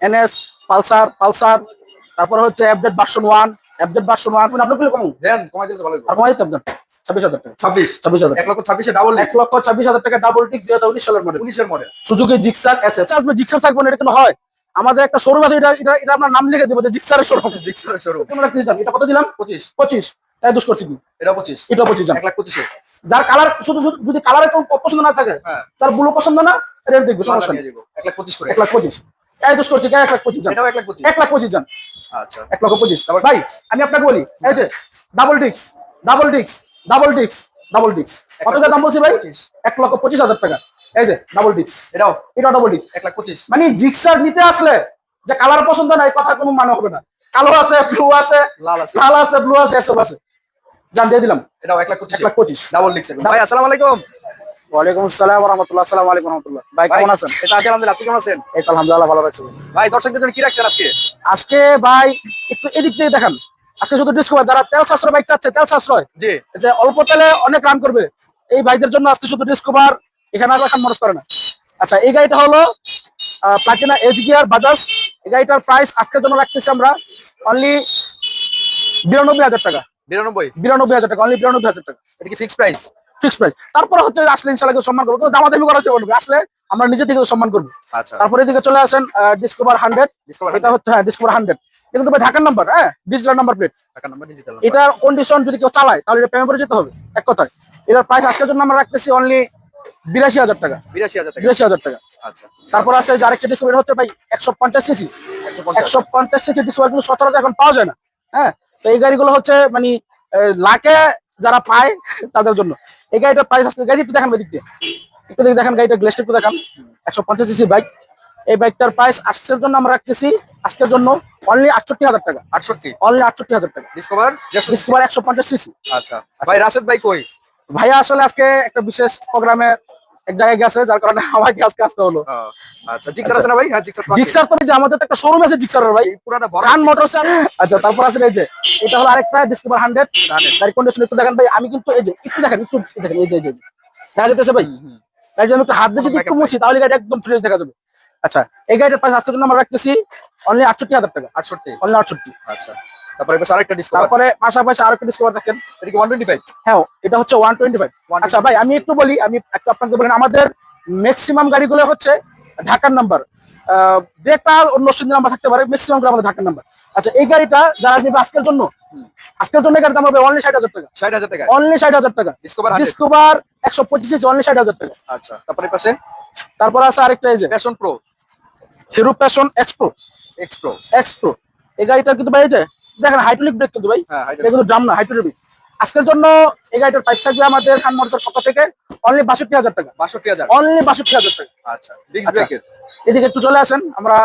NS Pulsar Pulsar তারপরে হচ্ছে update version one update version one আপনার কম? দেন কমাই দিলে ভালো আর কমাই দিতে আপনার ছাব্বিশ হাজার টাকা। ছাব্বিশ? ছাব্বিশ হাজার। এক লক্ষ ছাব্বিশে ডাবল এক লক্ষ ছাব্বিশ হাজার টাকা ডাবল টিক দুই হাজার উনিশ সালের মডেল উনিশের model Suzuki Gixxer S S আসবে জিক্সার থাকবে না এটা কোনো হয়। আমাদের একটা শোরুম আছে এটা এটা এটা আপনার নাম লিখে দেবো যে জিক্সারের শোরুম জিক্সারের শোরুম কেমন রাখতে দিলাম এটা কত দিলাম? পঁচিশ। পঁচিশ। তাই দুষ করছি এটা পঁচিশ। এটা পঁচিশ জান। এক লাখ পঁচিশে। যার কালার শুধু শুধু যদি কালারের কোনো পছন্দ না থাকে হ্যাঁ। তার ব্লু পছন্দ না রেড দেখবে সমস্যা এক লাখ পঁচিশ করে। এক লাখ পঁচিশ। দুষ করছি এক লাখ পঁচিশ জান। এটাও এক লাখ পঁচিশ। এক লাখ পঁচিশ জান। আচ্ছা। এক লক্ষ পঁচিশ। ভাই আমি আপনাকে বলি এই যে ডাবল ডিক্স ডাবল ডিক্স ডাবল ডিক্স ডাবল ডিক্স কত টাকা দাম বলছি ভাই? এক লক্ষ পঁচিশ হাজার টাকা। এই যে ডাবল ডিক্স এটাও? এটা ডাবল ডিক্স এক লাখ পঁচিশ। মানে জিক্সার নিতে আসলে যে কালার পছন্দ নাই কথা কোনো মানে হবে না। কালো আছে ব্লু আছে লাল আছে। লাল আছে ব্লু আছে এসব আছে। জান দিয়ে দিলাম। এটাও এক লাখ পঁচিশ। এক লাখ পঁচিশ। ডাবল ডিক্স ভাই আসসালামু আলাইকুম। ওয়ালাইকুম আসসালাম রহমতুল্লাহ আসসালামু আলাইকুম রহমতুল্লাহ ভাই ভাই কেমন আছেন? এটা আছে আলহামদুলিল্লাহ আপনি কেমন আছেন? এই আলহামদুলিল্লাহ ভালো ভাই। দর্শকদের জন্য কি রাখছেন আজকে? আজকে ভাই একটু এদিক থেকে দেখান। আজকে শুধু ডিসকভার যারা তেল সাশ্রয় বাইক চাচ্ছে তেল সাশ্রয় জি। যে অল্প তেলে অনেক রান করবে। এই ভাইদের জন্য আজকে শুধু ডিসকভার এখানে আর এখন মনে করে না। আচ্ছা এই গাড়িটা হলো প্লাটিনা এইচ গিয়ার বাজাজ এই গাড়িটার প্রাইস আজকের জন্য রাখতেছি আমরা অনলি বিরানব্বই হাজার টাকা। বিরানব্বই? বিরানব্বই হাজার টাকা অনলি বিরানব্বই হাজার টাকা। এটা কি ফিক্স প্রাইস ফিক্স প্রাইস তারপরে হচ্ছে আসলে ইনশাল্লাহ কেউ সম্মান করব কিন্তু দামাদামি করা হচ্ছে বলবে আসলে আমরা নিজে থেকে সম্মান করব। আচ্ছা। তারপরে এদিকে চলে আসেন ডিসকভার হান্ড্রেড ডিসকভার এটা হচ্ছে হ্যাঁ ডিসকভার হান্ড্রেড এটা কিন্তু ভাই ঢাকার নাম্বার হ্যাঁ? ডিজিটাল নাম্বার প্লেট টাকা নাম্বার ডিজিটাল এটার কন্ডিশন যদি কেউ চালায় তাহলে এটা পেমেন্ট করে যেতে হবে এক কথায়। এটার প্রাইস আজকের জন্য আমরা রাখতেছি অনলি বিরাশি হাজার টাকা। বিরাশি হাজার টাকা। বিরাশি হাজার টাকা। আচ্ছা। তারপর আছে যে আরেকটা ডিসকাউন্ট হচ্ছে ভাই একশো পঞ্চাশ সিসি একশো পঞ্চাশ। সিসি ডিসকাউন্ট কিন্তু সচরাচর এখন পাওয়া যায় না হ্যাঁ? তো এই গাড়িগুলো হচ্ছে মানে লাখে যারা পায় তাদের জন্য। এই গাড়িটার প্রাইস আসলে গাড়ি একটু দেখান দিক দিয়ে। একটু দেখে দেখেন গাড়িটা গ্লেসটা একটু দেখান। একশো পঞ্চাশ সিসি বাইক এই বাইকটার প্রাইস আজকের জন্য আমরা রাখতেছি আজকের জন্য অনলি আটষট্টি হাজার টাকা। আটষট্টি? অনলি আটষট্টি হাজার টাকা। ডিসকভার ডিসকভার একশো পঞ্চাশ সিসি আচ্ছা। ভাই রাশেদ ভাই কই? ভাইয়া আসলে আজকে একটা বিশেষ প্রোগ্রামে এক জায়গায় গেছে যার কারণে আমাকে আজকে আসতে হলো। আচ্ছা জিক্সার আছে না ভাই? হ্যাঁ জিক্সার তো যে আমাদের একটা শোরুম আছে জিক্সারের ভাই। পুরাটা বড় খান মোটরস আচ্ছা তারপর আছে এই যে এটা হলো আরেকটা ডিসকভার হান্ড্রেড গাড়ি কন্ডিশন একটু দেখেন ভাই আমি কিন্তু এই যে একটু দেখেন একটু দেখেন এই যে এই যে দেখা যেতেছে ভাই? গাড়ি হাত দিয়ে যদি একটু মুছি তাহলে গাড়ি একদম ফ্রেশ দেখা যাবে। আচ্ছা এই গাড়িটার প্রাইস আজকের জন্য আমরা রাখতেছি অনলি আটষট্টি হাজার টাকা। আটষট্টি। অনলি আটষট্টি। আচ্ছা। তারপরে আরেকটা ডিসকভার তারপরে পাশাপাশি আরেকটা ডিসকভার দেখেন। এটা কি ওয়ান টোয়েন্টি ফাইভ হ্যাঁ এটা হচ্ছে ওয়ান টোয়েন্টি ফাইভ 125 আচ্ছা ভাই আমি একটু বলি আমি একটু আপনাকে বলেন আমাদের ম্যাক্সিমাম গাড়িগুলো হচ্ছে ঢাকার নাম্বার একটা অন্য নাম্বার থাকতে পারে ম্যাক্সিমাম আমাদের ঢাকার নাম্বার আচ্ছা এই গাড়িটা যারা নেবে আজকের জন্য আজকের জন্য গাড়ির দাম হবে অনলি ষাট হাজার টাকা। ষাট হাজার টাকা। অনলি ষাট হাজার টাকা। ডিসকভার একশো পঁচিশ অনলি ষাট হাজার টাকা। আচ্ছা তারপরে পাশে? তারপর আছে আরেকটা এই যে Passion Pro Hero Passion X Pro X Pro X Pro এই গাড়িটা কিন্তু ভাই এই যে দেখেন হাইড্রোলিক ব্রেক কিন্তু ভাই। হ্যাঁ এটা কিন্তু ড্রাম না হাইড্রোলিক আজকের জন্য এই গাড়িটার প্রাইস থাকবে আমাদের খান মোটরসের পক্ষ থেকে অনলি বাষট্টি হাজার টাকা। বাষট্টি হাজার। অনলি বাষট্টি হাজার টাকা। আচ্ছা আচ্ছা। এদিকে একটু চলে আসেন আমরা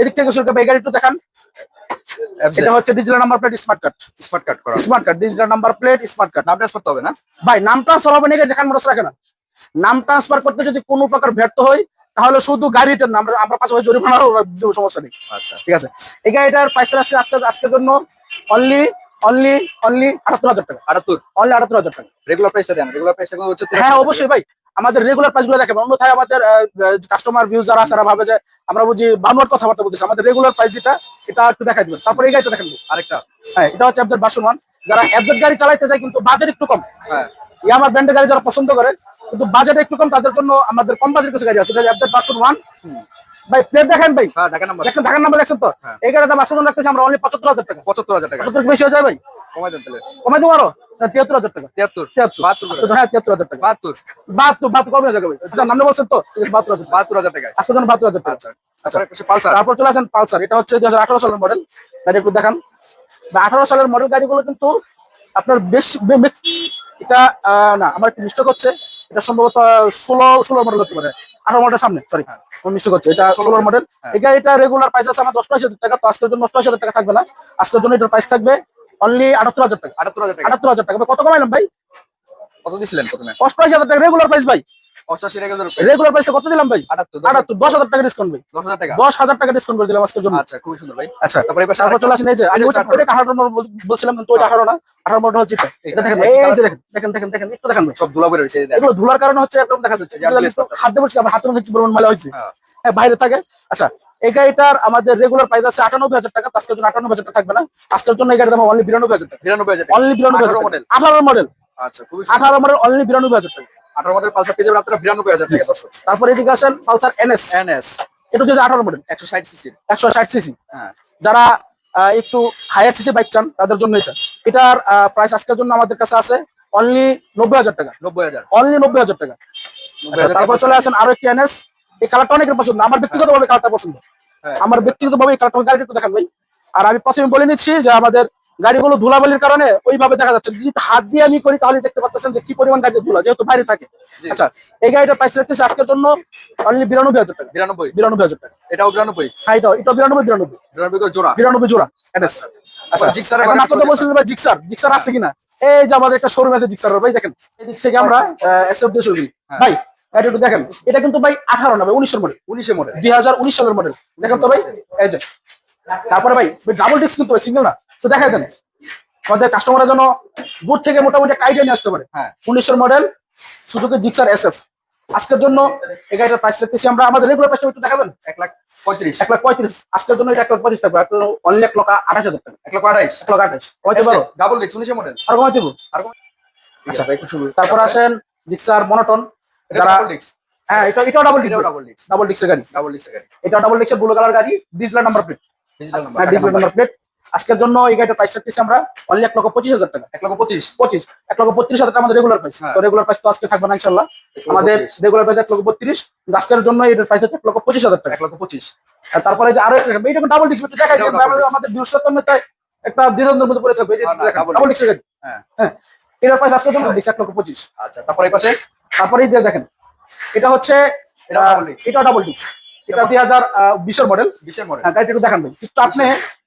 এদিক থেকে শুরু করব। এই গাড়ি একটু দেখান। এটা হচ্ছে digital number plate smart card smart card করা। Smart card digital number plate smart card নাম ট্রান্সফার হবে না? ভাই নাম ট্রান্সফার হবে মোটরস রাখে না নাম ট্রান্সফার করতে যদি কোনো প্রকার ব্যর্থ হয় তাহলে শুধু গাড়িটার নাম আমরা- আমরা পাশাপাশি জরিমানা সমস্যা নেই। আচ্ছা। ঠিক আছে? এই গাড়িটার প্রাইস আসছে আজকে আজকের জন্য অনলি অনলি অনলি আটাত্তর হাজার টাকা। আটাত্তর? অনলি আটাত্তর হাজার টাকা। রেগুলার প্রাইসটা দেন রেগুলার প্রাইসটা হচ্ছে হ্যাঁ অবশ্যই ভাই। আমাদের রেগুলার প্রাইসগুলো দেখেন অন্যথায় আমাদের কাস্টমার ভিউজ যারা তারা ভাবে যে আমরা বুঝি বানোয়ার কথাবার্তা বলতেছি। আমাদের রেগুলার প্রাইস যেটা এটা একটু দেখাই দিবেন। তারপরে এই গাড়িটা দেখেন। আরেকটা। হ্যাঁ এটা হচ্ছে আপনাদের বাসন যারা অ্যাপডেট গাড়ি চালাইতে চায় কিন্তু বাজেট একটু কম। হ্যাঁ। ইয়ামার ব্র্যান্ডের গাড়ি যারা পছন্দ করে কিন্তু বাজেট একটু কম তাদের জন্য আমাদের কম বাজেট কিছু গাড়ি আছে। অ্যাপডেট বাসন ওয়ান ভাই প্লেট দেখেন ভাই। হ্যাঁ ঢাকা নাম্বার দেখছেন ঢাকার নাম্বার দেখছেন তো? হ্যাঁ। এই গাড়ির দাম আজকের রাখতেছি আমরা অনলি পঁচাত্তর হাজার টাকা। পঁচাত্তর হাজার টাকা। পঁচাত্তর বেশি হয়ে যায় ভাই? কমাই দেন তাহলে। কমাই দেবো আরও? তিয়াত্তর হাজার টাকা। তিয়াত্তর। তিয়াত্তর। বাহাত্তর হ্যাঁ তিয়াত্তর হাজার টাকা। বাহাত্তর। বাহাত্তর বাহাত্তর কমে যাবে আচ্ছা নামে বলছেন তো? বাহাত্তর হাজার টাকা। বাহাত্তর হাজার বাহাত্তর হাজার টাকা। আচ্ছা তারপর চলে আসেন পালসার। এটা হচ্ছে দুই হাজার আঠারো সালের মডেল। গাড়ি একটু দেখান। বা আঠারো সালের মডেল গাড়িগুলো কিন্তু আপনার বেশ এটা আহ, না আমার একটু মিস্টেক হচ্ছে। এটা সম্ভবত ষোলো ষোলো মডেল হতে পারে। আঠারো মডেল সামনে সরি মিস্টেক হচ্ছে এটা ষোলো মডেল এটা এটা রেগুলার প্রাইস আছে আমার দশটা হাজার টাকা তো আজকের জন্য দশটা হাজার টাকা থাকবে না। আজকের জন্য এটার প্রাইস থাকবে অনলি আটাত্তর হাজার টাকা। আটাত্তর হাজার টাকা। আটাত্তর হাজার টাকা। কত কমাইলাম ভাই? কত দিছিলেন প্রথমে? অষ্টআশি হাজার টাকা রেগুলার প্রাইস ভাই। টাকা রেগুলার প্রাইসে কত দিলাম ভাই? আটাত্তর আটাত্তর দশ হাজার টাকা ডিসকাউন্ট ভাই। দশ হাজার টাকা। দশ হাজার টাকা ডিসকাউন্ট করে দিলাম আজকের জন্য। আচ্ছা খুবই সুন্দর ভাই। আচ্ছা তারপরে এবার তারপর চলে আসেন এই যে আমি ওটা নম্বর বলছিলাম কিন্তু না। আঠারো নম্বরটা হচ্ছে এটা। দেখেন এই যে দেখেন। দেখেন দেখেন দেখেন একটু দেখেন সব ধুলা পড়ে রয়েছে। এগুলো ধুলার কারণে হচ্ছে এরকম দেখা যাচ্ছে। আমার হাতের মধ্যে কি পরিমাণ ময়লা হয়েছে? হ্যাঁ। হ্যাঁ বাইরে থাকে। আচ্ছা এই গাড়িটার আমাদের রেগুলার প্রাইস আছে আটানব্বই হাজার টাকা আজকের জন্য আটানব্বই হাজার টাকা থাকবে না। আজকের জন্য এই গাড়ির দাম অনলি বিরানব্বই হাজার টাকা। বিরানব্বই হাজার টাকা। অনলি বিরানব্বই হাজার 18 আঠারো মডেল আচ্ছা খুবই সুন্দর। আঠারো মডেল অনলি বিরানব্বই হাজার টাকা। আঠারো মডেল পালসার পেয়ে যাবেন আপনারা বিরানব্বই হাজার টাকা দর্শক। তারপর এদিকে আসেন পালসার এনএস। এনএস। এটা হচ্ছে আঠারো মডেল। একশো ষাট সিসির একশো ষাট সিসি। হ্যাঁ। যারা একটু হায়ার সিসি বাইক চান তাদের জন্য এটা। এটার প্রাইস আজকের জন্য আমাদের কাছে আছে অনলি নব্বই হাজার টাকা। নব্বই হাজার। অনলি নব্বই হাজার টাকা। আচ্ছা, তারপর চলে আসেন আরও একটি এনএস। এই কালারটা অনেকের পছন্দ। আমার ব্যক্তিগতভাবে কালারটা পছন্দ। হ্যাঁ। আমার ব্যক্তিগতভাবে এই কালারটা গাড়ি একটু দেখান ভাই। আর আমি প্রথমে বলে নিচ্ছি যে আমাদের গাড়িগুলো ধুলাবালির কারণে ওইভাবে দেখা যাচ্ছে। যদি হাত দিয়ে আমি করি তাহলে দেখতে পাচ্ছেন যে কি পরিমাণ গাড়িতে ধুলা যেহেতু বাইরে থাকে। আচ্ছা এই গাড়িটার প্রাইস রাখতেছে আজকের জন্য অনলি বিরানব্বই হাজার টাকা। বিরানব্বই? বিরানব্বই হাজার টাকা। এটাও বিরানব্বই? হ্যাঁ এটা এটা বিরানব্বই বিরানব্বই। বিরানব্বই জোড়া? বিরানব্বই জোড়া আচ্ছা আপনারা তো বলছিলেন ভাই জিক্সার জিক্সার আছে কিনা? এই যে আমাদের একটা শোরুম আছে জিক্সার ভাই দেখেন। এদিক থেকে আমরা এসএফ দিয়ে শুরু করি। হ্যাঁ। ভাই এটা একটু দেখেন। এটা কিন্তু ভাই আঠারো না ভাই উনিশের মডেল উনিশে মডেল দুই হাজার উনিশ সালের মডেল দেখেন তো ভাই এই যে। তারপরে ভাই ডাবল ডিস্ক কিন্তু সিঙ্গেল না? তো দেখাই দেন। আমাদের কাস্টমারের জন্য দূর থেকে মোটামুটি একটা আইডিয়া নিয়ে আসতে পারে। হ্যাঁ। উনিশের model Suzuki Gixxer S F আজকের জন্য এই গাড়িটার প্রাইস রাখতেছি আমরা। আমাদের রেগুলার প্রাইসটা একটু দেখাবেন? এক লাখ পঁয়ত্রিশ। এক লাখ পঁয়ত্রিশ। আজকের জন্য এটা এক লাখ পঁচিশ থাকবে। অনলি এক লক্ষ আঠাশ হাজার টাকা। এক লক্ষ আঠাইশ এক লক্ষ আঠাশ। কমাইতে পারো? ডাবল ডিক্স উনিশে মডেল আর কমাইতে পারব আর আচ্ছা তারপর আসেন জিক্সার মনোটন এটা যারা হ্যাঁ এটা এটাও ডাবল এটাও ডাবল ডিক্স ডাবল ডিক্সের গাড়ি। ডাবল ডিক্স গাড়ি। এটা ডাবল ডিক্সের ব্লু কালার গাড়ি। Digital number plate digital number plate আজকের জন্য এই গাড়িটা প্রাইস রাখতেছি আমরা অনলি এক লক্ষ পঁচিশ হাজার টাকা। এক লক্ষ পঁচিশ? পঁচিশ। এক লক্ষ বত্রিশ হাজার টাকা আমাদের রেগুলার প্রাইস হ্যাঁ। তো রেগুলার প্রাইস তো আজকে থাকবে না ইনশাল্লাহ আমাদের রেগুলার প্রাইস এক লক্ষ বত্রিশ। আজকের জন্য এটার প্রাইস হচ্ছে এক লক্ষ পঁচিশ হাজার টাকা। এক লক্ষ পঁচিশ। তারপরে যে আরও এইটা ডাবল ডিক্স দেখাই। আমাদের বিশ্বস্তম একটা দ্বিধান্তের মধ্যে পড়ে থাকবে। ডাবল ডিক্সের গাড়ি হ্যাঁ। হ্যাঁ। এটার প্রাইস আজকের জন্য এক লক্ষ পঁচিশ। আচ্ছা তারপরে এই পাশে? তারপরে এই দেখেন এটা হচ্ছে এটা। এটা ডাবল ডিক্স এটা দুই হাজার বিশের মডেল বিশের মডেল হ্যাঁ গাড়িটা একটু দেখান ভাই। একটু আপনি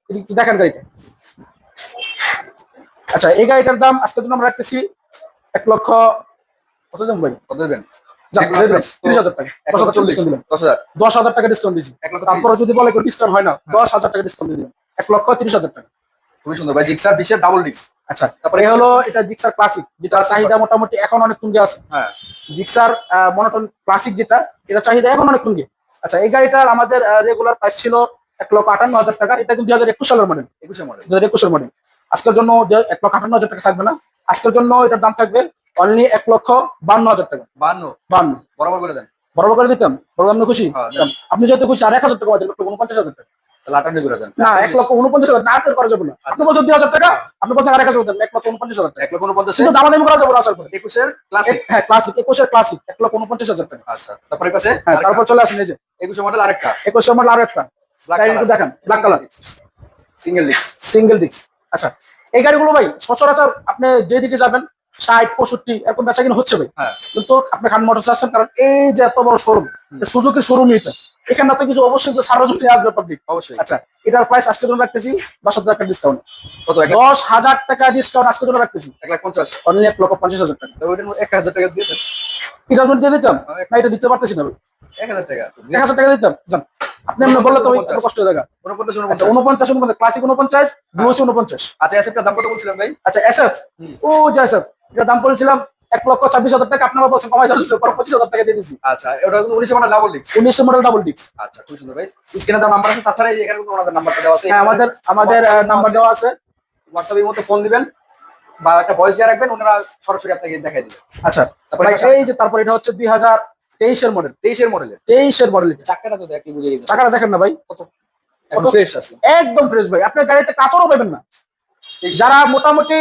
একটু দেখেন গাড়িটা। আচ্ছা এই গাড়িটার দাম আজকের জন্য আমরা রাখতেছি এক লক্ষ কত দাম ভাই? কত দেবেন? দশ হাজার টাকা ডিসকাউন্ট দিয়েছি। তারপরে যদি বলে ডিসকাউন্ট হয় না দশ হাজার টাকা ডিসকাউন্ট দিয়ে দিলাম এক লক্ষ তিরিশ হাজার টাকা। খুবই সুন্দর। ভাই জিক্সার বিশের ডাবল আচ্ছা তারপরে তারপরে হলো এটা জিক্সার ক্লাসিক যেটা চাহিদা মোটামুটি এখন অনেক তুঙ্গে আছে। হ্যাঁ। জিক্সার মনোটন ক্লাসিক যেটা এটা চাহিদা এখন অনেক তুঙ্গে। আচ্ছা এই গাড়িটার আমাদের রেগুলার প্রাইস ছিল এক লক্ষ আটান্ন হাজার টাকা এটা কিন্তু দুই হাজার একুশ সালের মডেল একুশে মডেল দু হাজার একুশের মডেল আজকের জন্য এক লক্ষ আটান্ন হাজার টাকা থাকবে না আজকের জন্য এটার দাম থাকবে অনলি এক লক্ষ বান্ন হাজার টাকা। বান্ন? বান্ন। বরাবর করে দেন। বরাবর করে দিতাম বড় আপনি খুশি। হ্যাঁ, আপনি যেহেতু খুশি আর এক হাজার টাকা বাদ লক্ষ উনপঞ্চাশ হাজার টাকা। তাহলে করে দেন। না এক লক্ষ উনপঞ্চাশ হাজার না করা যাবে না। আপনি বলছেন দুই হাজার টাকা আপনি আর এক হাজার দেন এক লক্ষ উনপঞ্চাশ হাজার টাকা। এক লক্ষ উনপঞ্চাশে? কিন্তু দামাদামি করা যাবে না আসার পরে একুশের ক্লাসিক হ্যাঁ ক্লাসিক একুশের ক্লাসিক এক লক্ষ উনপঞ্চাশ হাজার টাকা। আচ্ছা তারপরে পাশে হ্যাঁ তারপর চলে আসেন এই যে। একুশে মডেল আরেকটা? একুশের মডেল আরও একটা ব্ল্যাক গাড়ি একটু দেখান ব্ল্যাক কালার সিঙ্গেল ডিক্স সিঙ্গেল ডিস্ক আচ্ছা। এই গাড়িগুলো ভাই সচরাচর আপনি যেদিকে যাবেন ষাট পঁয়ষট্টি এরকম বেচা কিনা হচ্ছে ভাই। হ্যাঁ। কিন্তু আপনি খান মোটরস আসছেন কারণ এই যে এত বড় শোরুম সুজুকি শোরুম এটা এখানে তো কিছু অবশ্যই সার্বজনীন আসবে পাবলিক অবশ্যই। আচ্ছা এটার প্রাইস আজকের জন্য রাখতেছি দশ হাজার টাকা ডিসকাউন্ট কত দশ হাজার টাকা ডিসকাউন্ট আজকের জন্য রাখতেছি। এক লাখ পঞ্চাশ। অনলি এক লক্ষ পঞ্চাশ হাজার টাকা। এক হাজার টাকা দিয়ে দেন। এটা দিয়ে দিতাম? না এটা দিতে পারতেছি না ভাই। এক হাজার টাকা। এক হাজার টাকা দিতাম? জান আপনি বললে তো কষ্ট হয়ে উনপঞ্চাশ আচ্ছা উনপঞ্চাশ উনপঞ্চাশ। উনপঞ্চাশ ক্লাসিক উনপঞ্চাশ দুশো উনপঞ্চাশ। আচ্ছা এসএফটার দাম কত বলছিলেন ভাই? আচ্ছা এসএফ ও যে এসএফ এটা দাম বলেছিলাম এক লক্ষ ছাব্বিশ হাজার টাকা আপনারা বলছেন কমাই যাচ্ছে পঁচিশ হাজার টাকা দিয়ে দিচ্ছি আচ্ছা ওটা কিন্তু উনিশে মডেল ডাবল ডিক্স উনিশশো মডেল ডাবল ডিক্স আচ্ছা খুব সুন্দর ভাই। স্ক্রিনে তো নাম্বার আছে তাছাড়া এখানে কিন্তু ওনাদের নাম্বারটা দেওয়া আছে। হ্যাঁ আমাদের আমাদের নাম্বার দেওয়া আছে। হোয়াটসঅ্যাপের মধ্যে ফোন দিবেন বা একটা ভয়েস দিয়ে রাখবেন ওনারা সরাসরি আপনাকে দেখাই দিবেন আচ্ছা তারপরে এই যে তারপর এটা হচ্ছে দুই হাজার তেইশের মডেল তেইশের মডেলের তেইশের মডেল চাকাটা তো দেখি বুঝে গেছে। চাকাটা দেখেন না ভাই। কত? ফ্রেশ আছে। একদম ফ্রেশ ভাই। আপনার গাড়িতে কাঁচরও পাবেন না। যারা মোটামুটি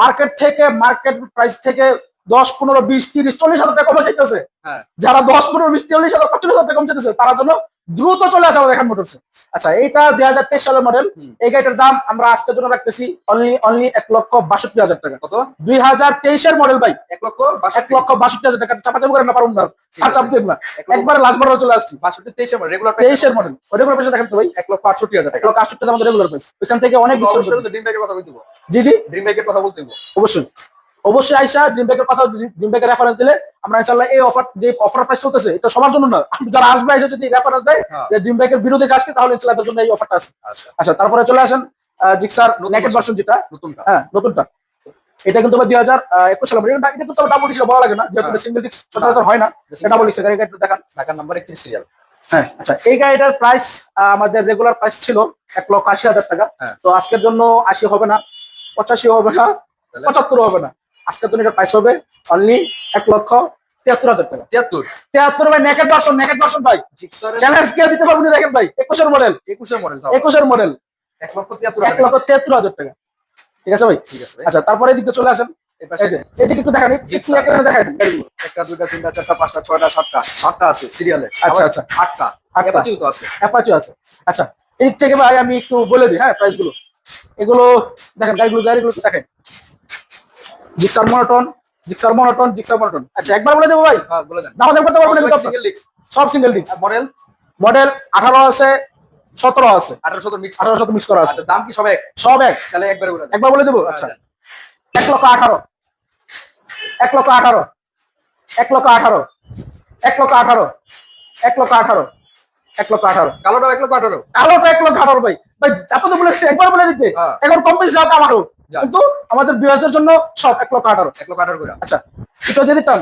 মার্কেট থেকে মার্কেট প্রাইস থেকে দশ পনেরো বিশ তিরিশ চল্লিশ হাজার টাকা কমে যেতেছে হ্যাঁ। যারা দশ পনেরো বিশ চল্লিশ হাজার পঁয়তাল্লিশ হাজার টাকা কমে যেতেছে তারা জন্য দ্রুত চলে আসে আমাদের এখান মোটরসে আচ্ছা এইটা দুই হাজার তেইশ সালের মডেল এই গাড়িটার দাম আমরা আজকের জন্য রাখতেছি অনলি অনলি এক লক্ষ বাষট্টি হাজার টাকা। কত? দুই হাজার তেইশের মডেল ভাই। এক লক্ষ এক লক্ষ বাষট্টি হাজার টাকা। চাপাচাপি করে না পারুন না। চাপ না। একবারে লাস্ট চলে আসছি। বাষট্টি তেইশের মডেল রেগুলার তেইশের মডেল রেগুলার পয়সা দেখেন তো ভাই এক লক্ষ আটষট্টি হাজার এক লক্ষ আটষট্টি আমাদের রেগুলার প্রাইস ওইখান থেকে অনেক ডিসকাউন্ট অবশ্যই ড্রিম বাইকের কথা বলতে জি জি। ড্রিম বাইকের কথা বলতে অবশ্যই। অবশ্যই আইসা ড্রিম ব্যাগের কথা ড্রিম ব্যাগের রেফারেন্স দিলে আমরা ইনশাল্লাহ এই অফার যে অফার প্রাইস চলতেছে এটা সবার জন্য না। যারা আসবে এসে যদি রেফারেন্স দেয় হ্যাঁ। যে ড্রিম ব্যাগের বিরোধী কাজকে তাহলে ইনশাল্লাহ তাদের জন্য এই অফারটা আছে। আচ্ছা। আচ্ছা তারপরে চলে আসেন জিক্সার নেকেট ভার্সন যেটা। নতুনটা। হ্যাঁ নতুনটা। এটা কিন্তু দুই হাজার একুশ সালে। এটা কিন্তু ডাবল ডিস্ক বলা লাগে না। যেহেতু হ্যাঁ। সিঙ্গেল ডিস্ক সচরাচর হয় না। এটা ডাবল ডিস্ক গাড়ি একটু দেখান। ঢাকার নাম্বার একত্রিশ সিরিয়াল হ্যাঁ আচ্ছা এই গাড়িটার প্রাইস আমাদের রেগুলার প্রাইস ছিল এক লক্ষ আশি হাজার টাকা। হ্যাঁ। তো আজকের জন্য আশি হবে না পঁচাশি হবে না? পঁচাত্তর হবে না। আজকের জন্য এটা প্রাইস হবে অনলি এক লক্ষ তিয়াত্তর হাজার টাকা। তিয়াত্তর? তিয়াত্তর ভাই নেকেট ভার্সন নেকেট ভার্সন ভাই। চ্যালেঞ্জ কে দিতে পারবেন দেখেন ভাই একুশের মডেল একুশের মডেল একুশের মডেল এক লক্ষ তিয়াত্তর এক লক্ষ তিয়াত্তর হাজার টাকা। ঠিক আছে ভাই? ঠিক আছে আচ্ছা তারপরে এদিকে চলে আসেন। এদিকে একটু দেখান একটু Jigsaw। এখানে দেখান। একটা দুইটা তিনটা চারটা পাঁচটা ছয়টা সাতটা। সাতটা আছে সিরিয়ালে আচ্ছা, আচ্ছা। আটটা। আটটা। অ্যাপাচিও তো আছে। আচ্ছা এই থেকে ভাই আমি একটু বলে দিই হ্যাঁ প্রাইসগুলো। এগুলো দেখেন গাড়িগুলো গাড়িগুলো দেখেন। Gixxer Monotone Gixxer Monotone Gixxer Monotone. আচ্ছা একবার বলে দেবো ভাই? হ্যাঁ বলে দেন। দাম দাম করতে পারবেন না সিঙ্গেল লিক্স সব সিঙ্গেল ডিস্ক মডেল মডেল আঠারো আছে সতেরো আছে। আঠারো শত মিক্স আঠারো শত মিক্স করা আছে। আচ্ছা দাম কি সবে এক? সব এক। তাহলে একবারে বলে একবার বলে দেবো? আচ্ছা। এক লক্ষ আঠারো। এক লক্ষ আঠারো। এক লক্ষ আঠারো। এক লক্ষ আঠারো। এক লক্ষ আঠারো। এক লক্ষ আঠারো। কালোটা এক লক্ষ আঠারো। আলোটা এক লক্ষ আঠারো ভাই। ভাই আপনাদের বলেছি একবার বলে দিতে। হ্যাঁ। এখন কম বেশি আমারও যাক। কিন্তু আমাদের বিরাজদের জন্য সব এক লক্ষ আঠারো। এক লক্ষ আঠারো করে। আচ্ছা এটা দিয়ে দিতাম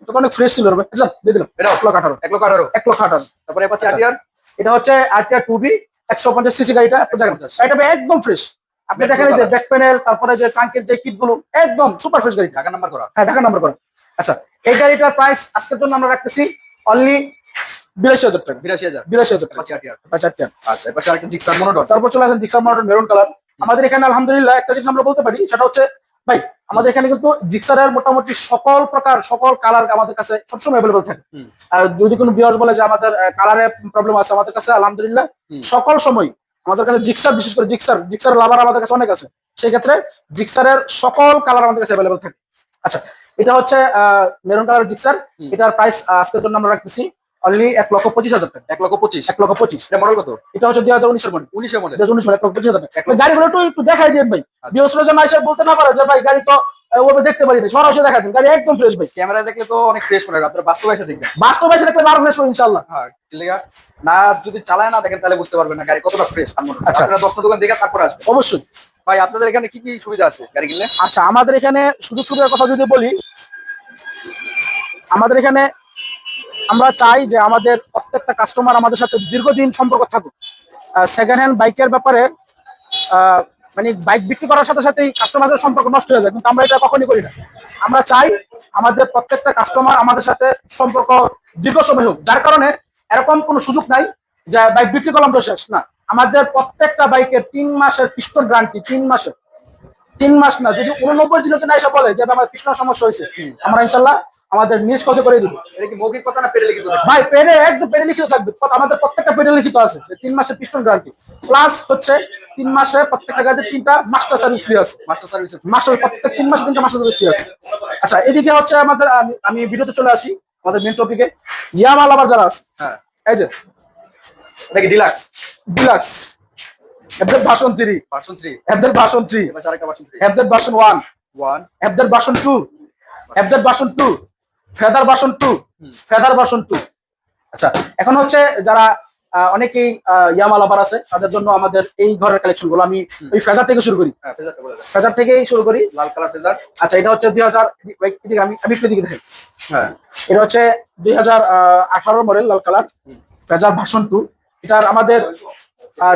এটা অনেক ফ্রেশ ছিল ভাই। আচ্ছা দিয়ে দিলাম। এটাও? এক লক্ষ আঠারো। এক লক্ষ আঠারো। এক লক্ষ আঠারো। তারপরে অ্যাপাচি আচ্ছা। এটা হচ্ছে আরটিআর টু বি একশো পঞ্চাশ সিসি গাড়িটা। আপনি দেখেন 150 এটা একদম ফ্রেশ আপনি দেখেন যে ব্যাক প্যানেল তারপরে যে ট্রাঙ্কের যে কিটগুলো একদম সুপার ফ্রেশ গাড়িটা। ঢাকা নাম্বার করা। হ্যাঁ ঢাকা নাম্বার করা। আচ্ছা এই গাড়িটার প্রাইস আজকের জন্য আমরা রাখতেছি অনলি বিরাশি হাজার টাকা। বিরাশি হাজার। বিরাশি হাজার টাকা। আচ্ছা আচ্ছা আচ্ছা এপাশে আরেকটা জিক্সার মনোডট তারপর চলে আসেন জিক্সার মডেল মেরুন কালার আমাদের এখানে আলহামদুলিল্লাহ একটা জিনিস আমরা বলতে পারি সেটা হচ্ছে ভাই আমাদের এখানে কিন্তু জিক্সারের মোটামুটি সকল প্রকার সকল কালার আমাদের কাছে সবসময় অ্যাভেলেবল থাকে। আর যদি কোনো বিয়ার বলে যে আমাদের কালারে প্রবলেম আছে আমাদের কাছে আলহামদুলিল্লাহ সকল সময় আমাদের কাছে জিক্সার বিশেষ করে জিক্সার জিক্সার লাভার আমাদের কাছে অনেক আছে। সেই ক্ষেত্রে জিক্সারের সকল কালার আমাদের কাছে অ্যাভেলেবল থাকে। আচ্ছা এটা হচ্ছে মেরুন কালার জিক্সার। এটার প্রাইস আজকের জন্য আমরা রাখতেছি। অনলি এক লক্ষ পঁচিশ হাজার টাকা। এক লক্ষ পঁচিশ। এক লক্ষ পঁচিশ। এটা মডেল কত? এটা হচ্ছে দুই হাজার উনিশের মডেল উনিশের মডেল উনিশ এক লক্ষ পঁচিশ হাজার টাকা। গাড়িগুলো একটু একটু দেখাই দিন ভাই। আচ্ছা। বিহসরা যেন এসে বলতে না পারে যে ভাই গাড়ি তো ওভাবে দেখতে পারি না সরাসরি দেখা দিন। গাড়ি একদম ফ্রেশ ভাই। ক্যামেরায় দেখলে তো অনেক ফ্রেশ মনে হয়। আপনারা বাস্তবে এসে দেখবেন। বাস্তব এসে দেখলে আরও ফ্রেশ পাবেন ইনশাল্লাহ হ্যাঁ লেগা? না যদি চালায় না দেখেন তাহলে বুঝতে পারবেন না গাড়ি কতটা ফ্রেশ আচ্ছা। আপনারা দশটা দোকান দেখে তারপর আসবেন। অবশ্যই। ভাই আপনাদের এখানে কি কি সুবিধা আছে গাড়ি কিনলে? আচ্ছা আমাদের এখানে সুযোগ সুবিধার কথা যদি বলি আমাদের এখানে আমরা চাই যে আমাদের প্রত্যেকটা কাস্টমার আমাদের সাথে দীর্ঘদিন সম্পর্ক থাকুক। সেকেন্ড হ্যান্ড বাইকের ব্যাপারে মানে বাইক বিক্রি করার সাথে সাথেই কাস্টমারদের সম্পর্ক নষ্ট হয়ে যায়, কিন্তু আমরা এটা কখনই করি না। আমরা চাই আমাদের প্রত্যেকটা কাস্টমার আমাদের সাথে সম্পর্ক দীর্ঘ সময় হোক, যার কারণে এরকম কোনো সুযোগ নাই যে বাইক বিক্রি করলাম তো শেষ, না। আমাদের প্রত্যেকটা বাইকের তিন মাসের পিস্টন গ্যারান্টি তিন মাসের। তিন মাস না, যদি উননব্বই দিনও কিনা এসে বলে যে আমার কৃষ্ণ সমস্যা হয়েছে, আমরা ইনশাল্লাহ আমাদের খরচে করে দিব। এটা কি মৌখিক কথা না পেরে লিখিত ভাই পেডে একদম পেডে লিখিত থাকবে। আমাদের প্রত্যেকটা পেডে লিখিত আছে। তিন মাসের পিস্টন গ্যারান্টি প্লাস হচ্ছে তিন মাসে প্রত্যেকটা গাড়িতে তিনটা মাস্টার সার্ভিস ফ্রি আছে। মাস্টার সার্ভিস মাস্টার প্রত্যেক তিন মাসে তিনটা মাস্টার সার্ভিস ফ্রি আছে। আচ্ছা এদিকে হচ্ছে আমাদের আমি ভিডিওতে চলে আসি আমাদের মেন টপিকে ইয়ামাল আবার যারা আছে। হ্যাঁ। এই যে। এটা কি ডিলাক্স ডিলাক্স এফদের ভাষণ থ্রি ভার্সন থ্রি এফদের ভাষণ থ্রি এফদের ভাষণ one one এফদের version two এফদের version two Fazer version two Fazer version two আচ্ছা এখন হচ্ছে যারা অনেকেই ইয়ামাল আবার আছে তাদের জন্য আমাদের এই ঘরের কালেকশনগুলো। আমি ওই ফেজার থেকে শুরু করি। হ্যাঁ ফেজার থেকেই শুরু করি। লাল কালার ফেজার আচ্ছা এটা হচ্ছে দুই হাজার আমি আমি একটু দেখাই হ্যাঁ। এটা হচ্ছে দুই হাজার আঠারো মডেল লাল কালার ফেজার ভার্সন টু এটার আমাদের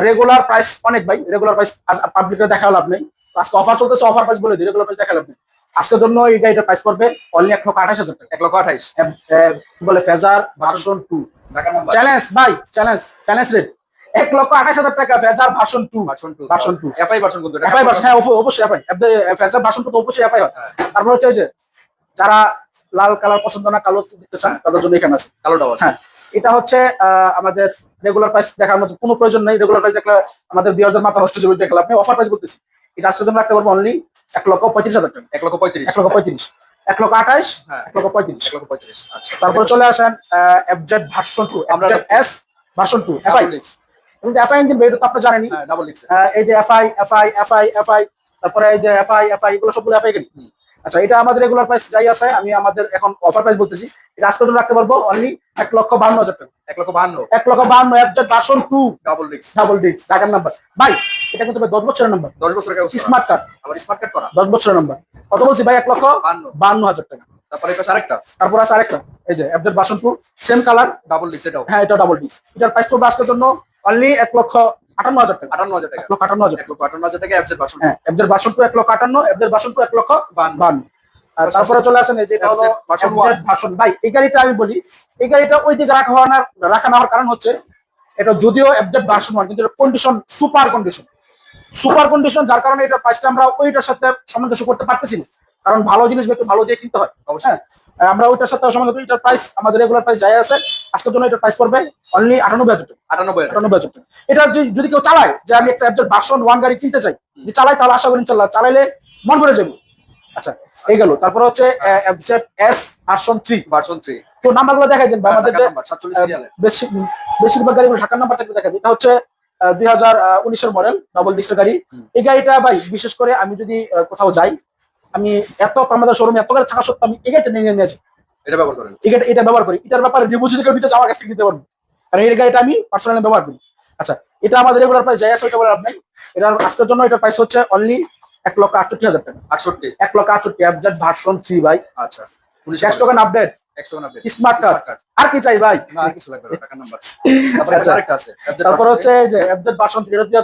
রেগুলার প্রাইস অনেক ভাই। রেগুলার প্রাইস পাবলিকে দেখা লাভ নেই। আজকে অফার চলতেছে অফার প্রাইস বলে দিই। রেগুলার প্রাইস দেখা লাভ নেই। আজকের জন্য এই গাড়িটার প্রাইস পড়বে অনলি এক লক্ষ আঠাশ হাজার টাকা। এক লক্ষ আঠাইশ কি বলে ফেজার ভার্সন টু চ্যালেঞ্জ ভাই চ্যালেঞ্জ চ্যালেঞ্জ রেট এক লক্ষ আঠাশ হাজার টাকা Fazer version two version two version two FI version কোনটা? এফআই ভার্সন হ্যাঁ অবশ্যই- এফআই ফেজার ভার্সন টু তো অবশ্যই এফআই হয়। হ্যাঁ। তারপর হচ্ছে যে যারা লাল কালার পছন্দ না কালো দিতে চান তাদের জন্য এখানে আছে। কালোটাও আছে। হ্যাঁ এটা হচ্ছে আহ, আমাদের রেগুলার প্রাইস দেখার মতো কোনো প্রয়োজন নেই। রেগুলার প্রাইস দেখলে আমাদের বিয়ারদের মাথা নষ্ট যাবে দেখলাম আপনি অফার প্রাইস বলতেছি। এটা আজকের জন্য রাখতে পারব অনলি এক লক্ষ পঁয়ত্রিশ হাজার টাকা। এক লক্ষ পঁয়ত্রিশ। এক লক্ষ পঁয়ত্রিশ। এক লক্ষ আঠাশ হ্যাঁ। এক লক্ষ পঁয়ত্রিশ। এক লক্ষ পঁয়ত্রিশ আচ্ছা। তারপরে চলে আসেন এফজেড ভার্সন টু আমরা FZ S version two FI কিন্তু এফআই ইঞ্জিন এটা তো আপনি জানেনই। হ্যাঁ এই যে এফআই এফআই এফআই এফআই তারপরে এই যে এফআই এফআই এগুলো সবগুলো এফআই গাড়ি। আচ্ছা এটা আমাদের রেগুলার প্রাইস যাই আছে আমি আমাদের এখন অফার প্রাইস বলতেছি। এটা জন্য রাখতে পারব অনলি এক লক্ষ বান্ন হাজার টাকা। এক লক্ষ বাহান্ন। এক লক্ষ বান্ন এফজেড ভার্সন টু ডাবল লিক্স ডাবল ডিস্ক ঢাকার নাম্বার ভাই এটা কিন্তু দশ বছরের নাম্বার দশ বছর কাগজ করা। স্মার্ট কার্ড আবার স্মার্ট কার্ড করা। দশ বছরের নাম্বার কত বলছি ভাই? এক লক্ষ বান্ন হাজার টাকা। তারপরে পাশে আরেকটা। তারপর আছে আরেকটা। এই যে update Basanpur same colour double ডিক্স এটাও। হ্যাঁ এটা ডাবল ডিস এটার প্রাইস পড়বে আজকের জন্য অনলি এক লক্ষ আটান্ন হাজার টাকা। আটান্ন হাজার টাকা। লক্ষ আটান্ন হাজার। লক্ষ আটান্ন হাজার টাকা অ্যাপসের বাসন হ্যাঁ অ্যাপডেট বাসনপুর এক লক্ষ আটান্ন অ্যাপডেট বাসনপুর এক লক্ষ বান্ন। বান্ন। আর তারপরে চলে আসেন এই যে ভাই গাড়িটা আমি বলি এই গাড়িটা ওই দিকে রাখা রাখা না হওয়ার কারণ হচ্ছে এটা যদিও অ্যাপডেট ওয়ান কিন্তু condition super condition super condition যার কারণে এটা প্রাইসটা আমরা ওইটার সাথে সামঞ্জস্য করতে পারতেছি না। কারণ ভালো জিনিস একটু ভালো দিয়ে কিনতে হয় অবশ্যই। হ্যাঁ আমরা ওইটার সাথে সামঞ্জস্য এটার প্রাইস আমাদের রেগুলার প্রাইস যাই আছে আজকের জন্য এটার প্রাইস পড়বে অনলি আটানব্বই হাজার টাকা। আটানব্বই আটানব্বই হাজার টাকা। এটা যদি- যদি কেউ চালায় যে আমি একটা অ্যাপডেট ভার্সন ওয়ান গাড়ি কিনতে চাই যে চালাই তাহলে আশা করি ইনশাল্লাহ চালাইলে মন ভরে যাবে। আচ্ছা এই গেল। তারপর হচ্ছে S version three version three তো নাম্বারগুলো দেখাই দিন ভাই, আমাদের যে বেশি বেশিরভাগ গাড়িগুলো ঢাকার নাম্বার থাকলে দেখা এটা হচ্ছে দুই হাজার উনিশের মডেল ডবল ডিস্কের গাড়ি। এই গাড়িটা ভাই বিশেষ করে আমি যদি কোথাও যাই আমি এত আমাদের শোরুমে এত করে থাকা সত্ত্বেও আমি এই গাড়িটা নিয়ে নিয়েছি। এটা ব্যবহার করেন। এই গাড়ি এটা ব্যবহার করি। এটার ব্যাপারে রিভিউ যদি কেউ নিতে চাও, আমার কাছ থেকে নিতে পারব। কারণ এই গাড়িটা আমি পার্সোনালি ব্যবহার করি। আচ্ছা এটা আমাদের রেগুলার প্রাইস যাই আছে ওইটা বলে লাভ নাই। এটার আজকের জন্য এটা প্রাইস হচ্ছে অনলি এক লক্ষ আটষট্টি হাজার টাকা। আটষট্টি। এক লক্ষ আটষট্টি অ্যাপজেট ভার্সন থ্রি ভাই। আচ্ছা। উনিশ একশো টাকা আপডেট স্মার্ট কার্ড কার্ড আর কি চাই ভাই? না আর কিছু লাগবে না, টাকার নাম্বার তারপরে আচ্ছা। আরেকটা আছে তারপর হচ্ছে এই যে অ্যাপডেট ভার্সন থ্রি দুই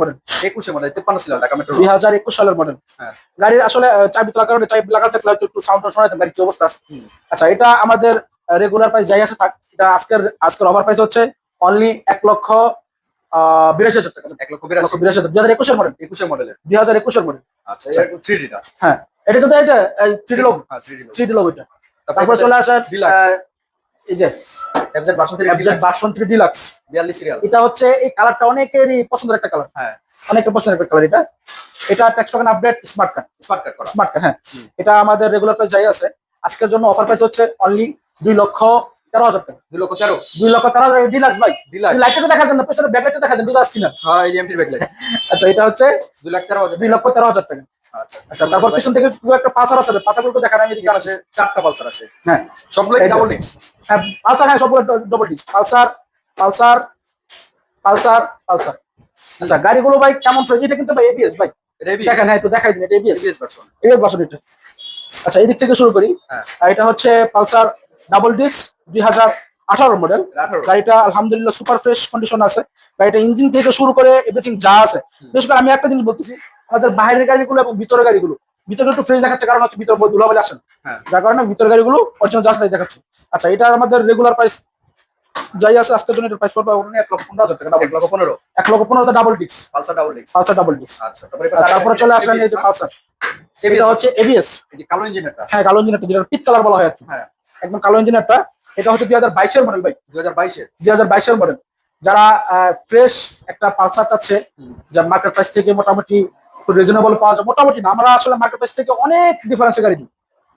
মডেল three, একুশে তিপ্পান্ন ছিল ঢাকা মেট্রো দুই হাজার একুশ সালের মডেল হ্যাঁ। গাড়ির আসলে চাবি লাগার কারণে চাবি লাগাতে থাকলে একটু সাউন্ড শোনাতে গাড়ি কি অবস্থা? আছে আচ্ছা এটা আমাদের রেগুলার প্রাইস যাই আছে থাক। এটা আজকের আজকের অফার প্রাইস হচ্ছে অনলি এক লক্ষ আহ, বিরাশি হাজার টাকা। এক লক্ষ বিরাশি। বিরাশি হাজার দুই হাজার একুশের মডেল একুশে মডেলের দুই হাজার একুশের মডেল আচ্ছা থ্রি ডিটা হ্যাঁ। এটা কিন্তু এই যে three D look three D look এটা। তারপর চলে আসে Deluxe। এই যে ডিলাক্স এটা হচ্ছে এই কালারটা অনেকেরই পছন্দের একটা কালার হ্যাঁ। অনেকের পছন্দের একটা কালার এটা। এটা tax token update smart card smart card smart card হ্যাঁ। এটা আমাদের রেগুলার প্রাইস যাই আছে। আজকের জন্য অফার প্রাইস হচ্ছে অনলি দুই লক্ষ তেরো হাজার টাকা। দুই লক্ষ তেরো। দুই লক্ষ তেরো হাজার ডিলাক্স ভাই। Deluxe। লাইটটা দেখা দেন পেছনে ব্যাকলাইটটা দেখা দেন ডিলাক্স কিনা। হ্যাঁ এই এমটির ব্যাকলাইট আচ্ছা এটা হচ্ছে দুই লাখ তেরো হাজার দুই লক্ষ তেরো হাজার টাকা। আচ্ছা আচ্ছা তারপর পিছন থেকে পুরো একটা আছে আমি এদিকে আছে। চারটা পালসার আছে। হ্যাঁ সবগুলো ডাবল হ্যাঁ পালসার হ্যাঁ সবগুলো double Pulsar Pulsar Pulsar Pulsar. আচ্ছা গাড়িগুলো ভাই কেমন এটা কিন্তু ভাই এবিএস ভাই। দেখেন হ্যাঁ একটু দেখাই দিন এটা এবিএস এবিএস ভার্সন এবিএস বাসন এটা। আচ্ছা এই দিক থেকে শুরু করি। আর এটা হচ্ছে পালসার ডাবল ডিস্ক দুই হাজার আঠারো মডেল গাড়িটা আলহামদুলিল্লাহ সুপার ফ্রেশ কন্ডিশন আছে। গাড়িটা ইঞ্জিন থেকে শুরু করে এভরিথিং যা আছে। বিশেষ করে আমি একটা জিনিস বলতেছি আমাদের বাইরের গাড়িগুলো এবং ভিতরের গাড়িগুলো। ভিতরে একটু ফ্রেশ দেখাচ্ছে কারণ হচ্ছে ভিতর ধুলাবালি আসেন হ্যাঁ। যার কারণে ভিতরের গাড়িগুলো অরিজিনাল জাস্ট দেখাচ্ছে। আচ্ছা এটা আমাদের রেগুলার প্রাইস যাই আছে আজকের জন্য এটার প্রাইস পড়বে এক লক্ষ পনেরো হাজার টাকা ডাবল লক্ষ পনেরো? এক লক্ষ পনেরো ডাবল ডিস্ক পালসার ডাবল ডিক্স পালসার ডাবল ডিস্ক আচ্ছা তারপরে তারপরে চলে আসেন এই যে পালসার। এটা হচ্ছে এবিএস এই যে কালো ইঞ্জিন একটা। হ্যাঁ কালো ইঞ্জিন যেটা পিট কালার বলা হয় হ্যাঁ। একদম কালো ইঞ্জিনিয়ারটা এটা হচ্ছে দুই হাজার বাইশের মডেল ভাই। দুই হাজার বাইশের। দুই হাজার বাইশের মডেল যারা ফ্রেশ একটা পালসার চাচ্ছে যা মার্কেট প্রাইস থেকে মোটামুটি রিজনেবল পাওয়া যায়। মোটামুটি না আমরা আসলে মার্কেট প্রাইস থেকে অনেক ডিফারেন্সে গাড়ি দিই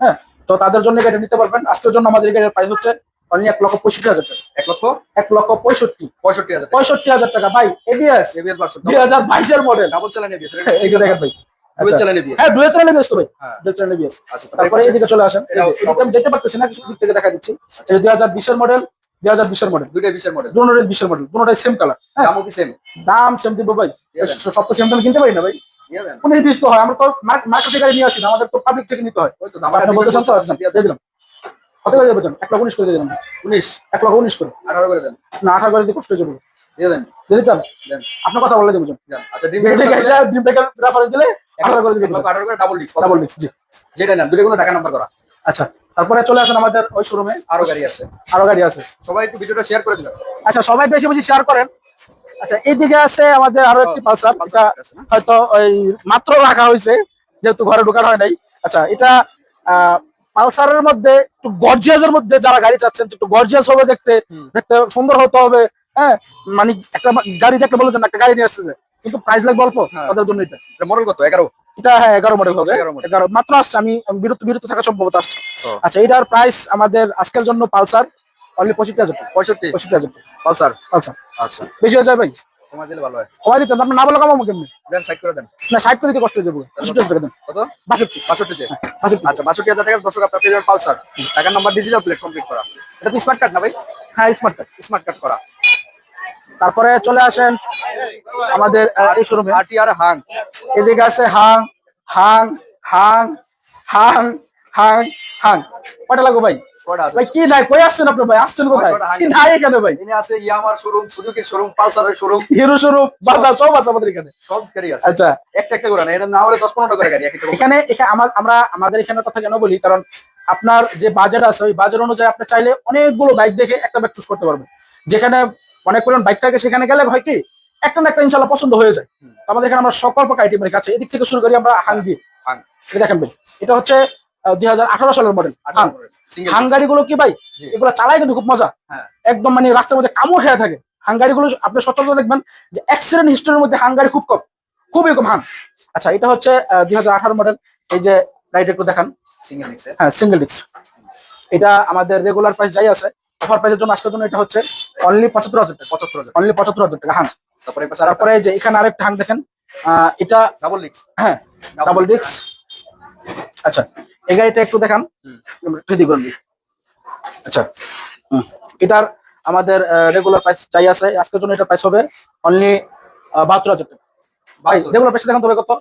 হ্যাঁ তো তাদের জন্য গাড়ি নিতে পারবেন। আজকের জন্য আমাদের গাড়ির প্রাইস হচ্ছে অনলি এক লক্ষ পঁয়ষট্টি হাজার টাকা। এক লক্ষ? এক লক্ষ পঁয়ষট্টি। পঁয়ষট্টি হাজার পঁয়ষট্টি হাজার টাকা। ভাই এবিএস এবিএস দুই হাজার বাইশের মডেল ডাবল চালান এবিএস এই যে দেখেন ভাই। আচ্ছা। হ্যাঁ ডুয়েল চ্যানেল এবিএস তো ভাই। হ্যাঁ। ডুয়েল চ্যানেল এবিএস আচ্ছা তারপরে এদিকে চলে আসেন। আমি যেতে পারতেছি না কিছু দিক থেকে দেখা দিচ্ছি। দুই হাজার বিশের মডেল দুই হাজার বিশের মডেল দুইটাই বিশের মডেল বিশের মডেল সেম কালার দামও কি সেম দাম সেম দিব ভাই। সব তো সেম দাম কিনতে পারি না ভাই। উনিশ বিশ তো হয় আমরা তো মার্কেট থেকে নিয়ে আসি না আমাদের তো পাবলিক থেকে নিতে হয়। ওই তো আপনি বলতে চান তো দিয়ে দিলাম। কত করে দেবেন? এক লক্ষ উনিশ করে দিয়ে দিলাম। উনিশ। এক লক্ষ উনিশ করে। আঠারো করে দেন। না আঠারো করে দিয়ে কষ্ট যাব। দিয়ে দেন। দিয়ে দিতাম আপনার কথা বলে দেবো দেন। আচ্ছা ব্রেকার রেফারেন্স দিলে আঠারো করে দিয়ে আঠারো করে ডাবল ডিক্স ডাবল ডিস্ক জি। যেটা দুটো কোনো টাকা নাম্বার করা। আচ্ছা তারপরে চলে আসেন আমাদের ওই শোরুমে আরও গাড়ি আছে। আরও গাড়ি আছে। সবাই একটু ভিডিওটা শেয়ার করে দিবেন আচ্ছা সবাই বেশি বেশি শেয়ার করেন। আচ্ছা এইদিকে আছে আমাদের আরও একটি পালসার এটা হয়তো ওই মাত্র রাখা হয়েছে যেহেতু ঘরে ঢোকানো হয় নাই। আচ্ছা এটা আহ, পালসারের মধ্যে একটু গর্জিয়াসের মধ্যে যারা গাড়ি চাচ্ছেন একটু গর্জিয়াস হবে দেখতে দেখতে সুন্দর হতে হবে হ্যাঁ? মানে একটা গাড়ি দেখলে জন্য একটা গাড়ি নিয়ে আসতেছে। কিন্তু প্রাইস লাগবে অল্প হ্যাঁ। তাদের জন্য এটা। মডেল কত? এগারো? এটা হ্যাঁ এগারো মডেল হবে। 11 এগারো। মাত্র আসছে আমি আমি বিরত বিরত থাকা সম্ভবত আসছে। আচ্ছা এটার প্রাইস আমাদের আজকের জন্য পালসার অনলি পঁয়ষট্টি হাজার টাকা। পঁয়ষট্টি? পঁয়ষট্টি হাজার টাকা। পালসার? পালসার। আচ্ছা। বেশি হয়ে যায় ভাই? তোমার দিলে ভালো হয়। কমাই দিতেন আপনি না বলে কমাবো কেমনি দেন সাইড করে দেন। না ষাট করে দিতে কষ্ট হয়ে যাব। পঁয়ষট্টি হাজার টাকা দেন। কত? বাষট্টি। বাষট্টিতে? বাষট্টি আচ্ছা বাষট্টি হাজার টাকা দর্শক আপনার পেয়ে যাবেন পালসার। টাকার নাম্বার ডিজিটাল প্লেট কমপ্লিট করা। এটা তো স্মার্ট কার্ড না ভাই? হ্যাঁ স্মার্ট স্মার্ট কার্ড করা। তারপরে চলে আসেন আমাদের এই শোরুমে হাং। এদিকে আছে হাং হাং হাং হাং হাং হাং। কয়টা লাগবে ভাই? ভাই কি নাই? কই আসছেন আপনি ভাই? আসছেন কোথায়? কি নাই এখানে ভাই? এনে আছে ইয়ামার শোরুম সুজুকি শোরুম পালসারের শোরুম হিরো শোরুম বাজার সব আছে আমাদের এখানে। সব গাড়ি আছে। আচ্ছা। একটা একটা করে না এটা না হলে দশ পনেরোটা করে গাড়ি এক একটা করে। এখানে এখানে আমরা আমাদের এখানে কথা কেন বলি? কারণ আপনার যে বাজেট আছে ওই বাজেট অনুযায়ী আপনি চাইলে অনেকগুলো বাইক দেখে একটা বাইক চুজ করতে পারবেন। যেখানে অনেক পরিমাণ বাইক থাকে সেখানে গেলে হয় কি একটা না একটা ইনশাল্লাহ পছন্দ হয়ে যায়। আমাদের এখানে আমরা সকল প্রকার আইটেম রেখে আছে। এদিক থেকে শুরু করি আমরা হাং দিয়ে দেখেন ভাই এটা হচ্ছে দুই হাজার আঠারো সালের মডেল হাঙ্গারি গুলো কি ভাই। এগুলো চালায় কিন্তু খুব মজা। হ্যাঁ। একদম মানে রাস্তার মধ্যে কামড় খেয়ে থাকে। হাঙ্গারি গুলো আপনি সচরাচর দেখবেন যে অ্যাক্সিডেন্ট হিস্টোরির মধ্যে হাঙ্গারি খুব কম। খুবই কম হাং আচ্ছা এটা হচ্ছে দুই হাজার আঠারো মডেল এই যে গাড়িটা একটু দেখান। সিঙ্গেল নিক্সে হ্যাঁ সিঙ্গেল ডিস্ক এটা আমাদের রেগুলার প্রাইস যাই আছে। অফার প্রাইসের জন্য আজকের জন্য এটা হচ্ছে অনলি পঁচাত্তর হাজার টাকা। পঁচাত্তর হাজার। অনলি পঁচাত্তর হাজার টাকা হ্যাঁ। তারপরে তারপরে যে এখানে আরেকটা হাং দেখেন। আহ, এটা ডাবল নিক্স হ্যাঁ ডাবল ডিস্ক আচ্ছা এই গাড়িটা একটু দেখান। আচ্ছা হুম। এটার আমাদের রেগুলার প্রাইস চাই আছে। আজকের জন্য এটা প্রাইস হবে অনলি বাহাত্তর হাজার টাকা। ভাই রেগুলার প্রাইস দেখেন তবে কত?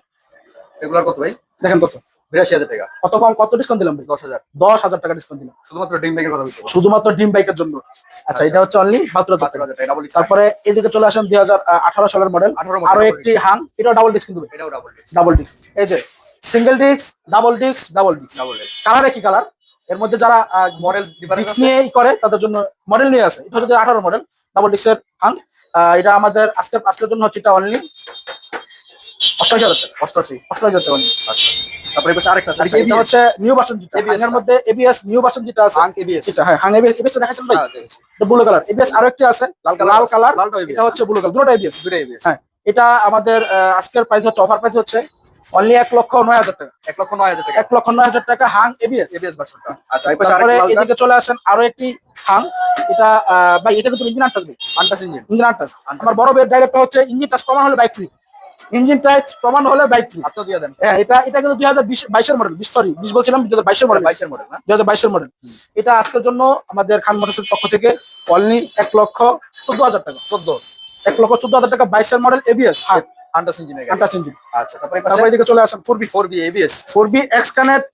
রেগুলার কত ভাই? দেখেন কত। বিরাশি হাজার টাকা। কত কম কত ডিসকাউন্ট দিলাম দশ হাজার। দশ হাজার টাকা ডিসকাউন্ট দিলাম। শুধুমাত্র ব্যাগের কথা শুধুমাত্র ডিম বাইকের জন্য। আচ্ছা আচ্ছা। এটা হচ্ছে অনলি নিক্স তারপরে এদিকে চলে আসেন দুই হাজার আঠারো সালের মডেল আঠারো আরও একটি হাং এটা ডাবল ডিস্ক কিন্তু এটাও ডাবল নিক্স ডাবল ডিস্ক এই যে single disc double disc double disc double NIX colour একই কালারের মধ্যে যারা মডেল ডিফারেন্স ডিস্ক নিয়েই করে তাদের জন্য মডেল নিয়ে আছে এটা হচ্ছে আঠারো মডেল ডাবল ডিস্কের আহ, এটা আমাদের আজকের আজকের জন্য হচ্ছে এটা অনলি অষ্টাশি হাজার টাকা অষ্টআশি অষ্টাশি হাজার টাকা only। আচ্ছা তারপরে পাশে আরেকটা আছে আচ্ছা, এটা হচ্ছে নিউ ভার্সন যেটা হাঙের মধ্যে এবিএস নিউ ভার্সন যেটা আছে হাং এবিএস এটা হ্যাঁ হাং এবিএস এবিএস দেখাচ্ছেন ভাই হ্যাঁ এটা ব্লু কালার এবিএস আরও একটি আছে লাল কালার লাল কালার লালটা এবিএস এটা হচ্ছে ব্লু কালার দুটো এবিএস দুটো এবিএস হ্যাঁ এটা আমাদের আজকের প্রাইস হচ্ছে অফার প্রাইস হচ্ছে অনলি এক লক্ষ নয় হাজার টাকা। এক লক্ষ নয় হাজার টাকা। এক লক্ষ নয় হাজার টাকা হাং এবিএস এবিএস ভার্সনটা আচ্ছা তারপরে এদিকে চলে আসেন আরও একটি হাং। এটা ভাই এটা কিন্তু ইঞ্জিন আনটাস ভাই। আন্টাস ইঞ্জিন। ইঞ্জিন আনটাস আমার বড় বের ডাইরেক্ট হচ্ছে ইঞ্জিন টাচ প্রমাণ হলে বাইক ফ্রি ইঞ্জিন টাচ প্রমাণ হলে বাইক ফ্রি আপনিও দিয়ে দেন। হ্যাঁ এটা এটা কিন্তু দুই হাজার বাইশের মডেল বিশ সরি বিশ বলছিলাম দুই হাজার বাইশের মডেল বাইশের মডেল না? দুই হাজার বাইশের মডেল এটা আজকের জন্য আমাদের খান মোটরসের পক্ষ থেকে অনলি এক লক্ষ চোদ্দ হাজার টাকা। চোদ্দ। এক লক্ষ চোদ্দ হাজার টাকা বাইশের মডেল এবিএস হ্যাঁ। আন্টাস ইঞ্জিনের গাড়ি। ইঞ্জিন আচ্ছা তারপরে তারপরে এদিকে চলে আসেন four B four B ABS four B X connect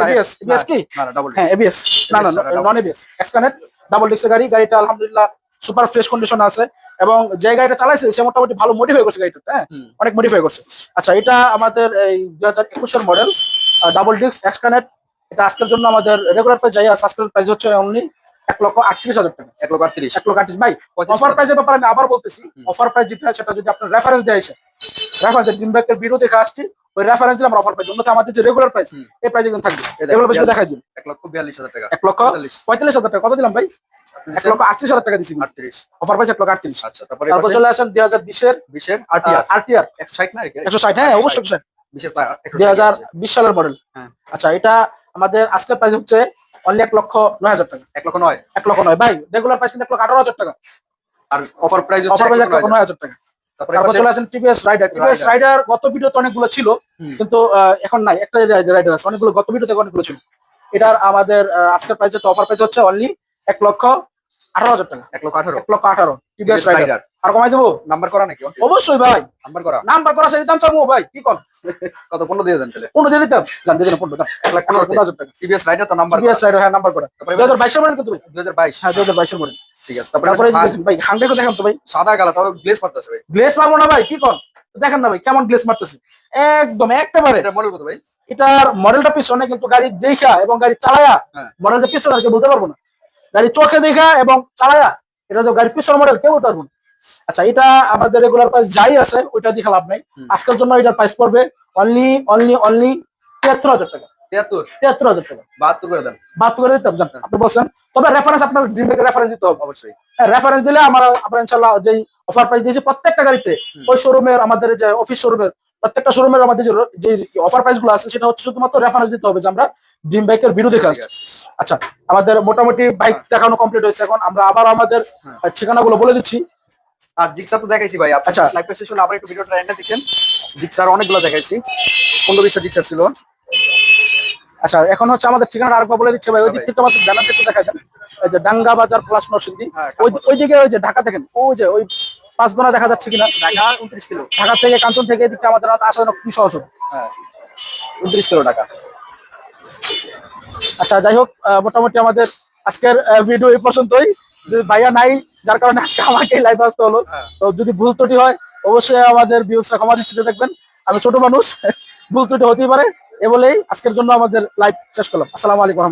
ABS ABS কি? না না ডাবল হ্যাঁ এবিএস না না non ABS X connect double ডিস্কের গাড়ি গাড়িটা আলহামদুলিল্লাহ সুপার ফ্রেশ কন্ডিশন আছে এবং যে গাড়িটা চালাইছে সে মোটামুটি ভালো মডিফাই করছে হ্যাঁ? অনেক মডিফাই করছে। আচ্ছা এটা আমাদের এই দুই হাজার একুশের model double disc X connect এটা আজকের জন্য আমাদের রেগুলার প্রাইস যাই আছে আজকের প্রাইস হচ্ছে অনলি এক লক্ষ আটত্রিশ হাজার টাকা। এক লক্ষ আটত্রিশ। এক লক্ষ আটত্রিশ ভাই অফার। প্রাইসের ব্যাপারে আমি আবার বলতেছি অফার প্রাইস যেটা সেটা যদি আপনার রেফারেন্স দেয় রেফারেন্স ডিম ব্যাকের ভিডিও দেখে আসছি ওই রেফারেন্স আমরা অফার প্রাইস অন্যথা আমাদের যে রেগুলার প্রাইস। এই প্রাইসে কিন্তু থাকবে রেগুলার প্রাইস দেখাই দিন এক লক্ষ বিয়াল্লিশ হাজার টাকা এক লক্ষ পঁয়তাল্লিশ। হাজার টাকা কত দিলাম ভাই এক লক্ষ আটত্রিশ হাজার টাকা দিচ্ছি আটত্রিশ অফার প্রাইস এক লক্ষ আটত্রিশ আচ্ছা তারপরে তারপর চলে আসেন দুই হাজার বিশের বিশের আরটিআর আরটিআর একশো ষাট না একশো ষাট হ্যাঁ অবশ্যই একশো ষাট দুই হাজার বিশ সালের মডেল হ্যাঁ। আচ্ছা এটা আমাদের আজকের প্রাইস হচ্ছে অনলি এক লক্ষ নয় হাজার টাকা এক লক্ষ নয় এক লক্ষ নয় ভাই রেগুলার প্রাইস কিন্তু এক লক্ষ আঠারো হাজার টাকা আর অফার প্রাইস অফার প্রাইস এক লক্ষ নয় হাজার টাকা তারপরে চলে আসেন টিভিএস রাইডার। টিভিএস রাইডার গত ভিডিওতে অনেকগুলো ছিল কিন্তু এখন নাই। একটা রাইডার আছে অনেকগুলো গত ভিডিওতে অনেকগুলো ছিল। এটার আমাদের আজকের প্রাইস হচ্ছে অফার প্রাইস হচ্ছে অনলি এক লক্ষ আঠারো হাজার টাকা। এক লক্ষ আঠারো। এক লক্ষ আঠারো। TVS rider. আর কমাই দেবো? নাম্বার করা নাকি? অবশ্যই। ভাই। নাম্বার করা। নাম্বার করা দিতাম চাবো ভাই। কি কর কত? পনেরো দিয়ে দেন তাহলে। পনেরো দিয়ে দিতাম। জান দিয়ে দিলাম পনেরো এক লাখ পনেরো পনেরো হাজার টাকা। টিভিএস রাইডার তো নাম্বার টিভিএস রাইডার হ্যাঁ নাম্বার করা। তারপরে দুই হাজার বাইশের মডেল কিন্তু দুই হাজার বাইশ। হ্যাঁ দুই হাজার বাইশের মডেল। ঠিক আছে তারপরে তারপরে এই যে পাশে দেখেন, ভাই হান্ড্রেড দেখেন তো ভাই। সাদা গালা তবে গ্লেস মারতেছে ভাই। গ্লেস মারবো না ভাই কি কর? দেখেন না ভাই কেমন গ্লেস মারতেছে। একদম একেবারে। মডেল কত ভাই? এটার মডেলটা পিছনে কিন্তু গাড়ি দেখা এবং গাড়ি চালায়া হ্যাঁ। পিছনে বলতে পারব না। গাড়ি চোখে দেখা এবং চালায়া এটা যে গাড়ির পিছনে মডেল কেউ বলতে পারব না। আচ্ছা এটা আমাদের রেগুলার প্রাইস যাই আছে ওইটা দেখে লাভ নাই। আজকের জন্য এটার প্রাইস পড়বে অনলি অনলি অনলি তিয়াত্তর হাজার টাকা। তিয়াত্তর। তিয়াত্তর হাজার টাকা। বাহাত্তর করে দেন। বাহাত্তর করে দিতাম জান আপনি বলছেন তবে রেফারেন্স আপনার ড্রিম রেফারেন্স দিতে হবে। অবশ্যই। রেফারেন্স দিলে আমার আমরা ইনশাল্লাহ যেই অফার প্রাইস দিয়েছি প্রত্যেকটা গাড়িতে ওই শোরুমের আমাদের যে অফিস শোরুমের প্রত্যেকটা শোরুমের আমাদের যে অফার প্রাইসগুলো আছে সেটা হচ্ছে শুধুমাত্র রেফারেন্স দিতে হবে যে আমরা ড্রিম বাইকের ভিডিও দেখে আসছি। আচ্ছা আমাদের মোটামুটি বাইক দেখানো কমপ্লিট হয়েছে এখন। আমরা আবার আমাদের হ্যাঁ। ঠিকানাগুলো বলে দিচ্ছি। আর জিক্সার তো দেখাইছি ভাই আচ্ছা। লাইভ শেষ হলে আবার একটু ভিডিওটা দেখেন। জিক্সার অনেকগুলো দেখাইছি। পনেরো বিশটা জিক্সার ছিল। আচ্ছা এখন হচ্ছে আমাদের ঠিকানাটা আরেকবার বলে দিচ্ছে ভাই ওই দিক থেকে আমাদের জানাতে একটু দেখা যায় যে ডাঙ্গা বাজার প্লাস নরসিংদি। হ্যাঁ, ওই ওই দিকে ওই যে ঢাকা থেকে ওই যে ওই পাঁচবোনা দেখা যাচ্ছে কিনা? ঢাকা উনত্রিশ কিলো। ঢাকা থেকে কাঞ্চন থেকে এদিকটা আমাদের আসা খুবই সহজ হবে। হ্যাঁ। উনত্রিশ কিলো ঢাকা। আচ্ছা যাই হোক মোটামুটি আমাদের আজকের ভিডিও এই পর্যন্তই। যদি ভাইয়া নাই যার কারণে আজকে আমাকে লাইভ আসতে হলো। হ্যাঁ। তো যদি ভুল ত্রুটি হয় অবশ্যই আমাদের ভিউসটা ক্ষমা দৃষ্টিতে দেখবেন। আমি ছোট মানুষ ভুল ত্রুটি হতেই পারে। এ বলেই আজকের জন্য আমাদের লাইভ শেষ করলাম। আসসালামু আলাইকুম